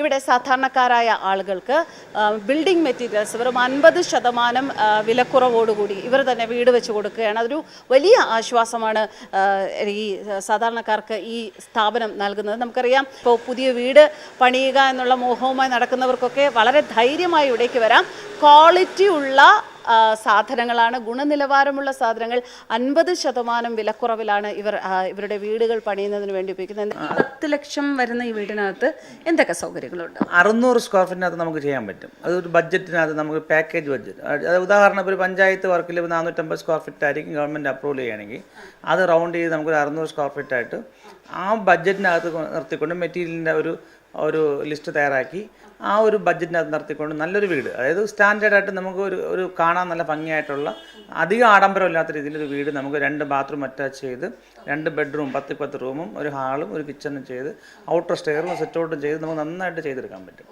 ഇവിടെ സാധാരണക്കാരായ ആളുകൾക്ക് ബിൽഡിംഗ് മെറ്റീരിയൽസ് വെറും അൻപത് ശതമാനം വിലക്കുറവോടുകൂടി ഇവർ തന്നെ വീട് വെച്ച് കൊടുക്കുകയാണ്. അതൊരു വലിയ ആശ്വാസമാണ് ഈ സാധാരണക്കാർക്ക് ഈ സ്ഥാപനം നൽകുന്നത്. നമുക്കറിയാം ഇപ്പോൾ പുതിയ വീട് പണിയുക എന്നുള്ള മോഹവുമായി നടക്കുന്നവർക്കൊക്കെ വളരെ ധൈര്യമായി ഇവിടേക്ക് വരാം. ക്വാളിറ്റി ഉള്ള സാധനങ്ങളാണ്. ഗുണനിലവാരമുള്ള സാധനങ്ങൾ അൻപത് ശതമാനം വിലക്കുറവിലാണ് ഇവർ ഇവരുടെ വീടുകൾ പണിയുന്നതിന് വേണ്ടി ഉപയോഗിക്കുന്നത്. പത്ത് ലക്ഷം വരുന്ന ഈ വീടിനകത്ത് എന്തൊക്കെ സൗകര്യങ്ങളുണ്ട്? അറുന്നൂറ് സ്ക്വയർ ഫീറ്റിനകത്ത് നമുക്ക് ചെയ്യാൻ പറ്റും. അതൊരു ബഡ്ജറ്റിനകത്ത് നമുക്ക് പാക്കേജ് ബഡ്ജറ്റ് അത് ഉദാഹരണം ഇപ്പോൾ ഒരു പഞ്ചായത്ത് വർക്കിൽ നാനൂറ്റമ്പത് സ്ക്വയർ ഫീറ്റ് ആയിരിക്കും ഗവൺമെന്റ് അപ്രൂവൽ ചെയ്യുകയാണെങ്കിൽ അത് റൗണ്ട് ചെയ്ത് നമുക്കൊരു അറുന്നൂറ് സ്ക്വയർ ഫീറ്റ് ആയിട്ട് ആ ബഡ്ജറ്റിനകത്ത് നിർത്തിക്കൊണ്ട് മെറ്റീരിയലിന്റെ ഒരു ഒരു ലിസ്റ്റ് തയ്യാറാക്കി ആ ഒരു ബഡ്ജറ്റിനകത്ത് നിർത്തിക്കൊണ്ട് നല്ലൊരു വീട്. അതായത് സ്റ്റാൻഡേർഡായിട്ട് നമുക്ക് ഒരു ഒരു കാണാൻ നല്ല ഭംഗിയായിട്ടുള്ള അധികം ആഡംബരമില്ലാത്ത രീതിയിൽ ഒരു വീട് നമുക്ക് രണ്ട് ബാത്റൂം അറ്റാച്ച് ചെയ്ത് രണ്ട് ബെഡ്റൂം പത്ത് പത്ത് റൂമും ഒരു ഹാളും ഒരു കിച്ചണും ചെയ്ത് ഔട്ടർ സ്റ്റെയറും സെറ്റ് ഔട്ടും ചെയ്ത് നമുക്ക് നന്നായിട്ട് ചെയ്തെടുക്കാൻ പറ്റും.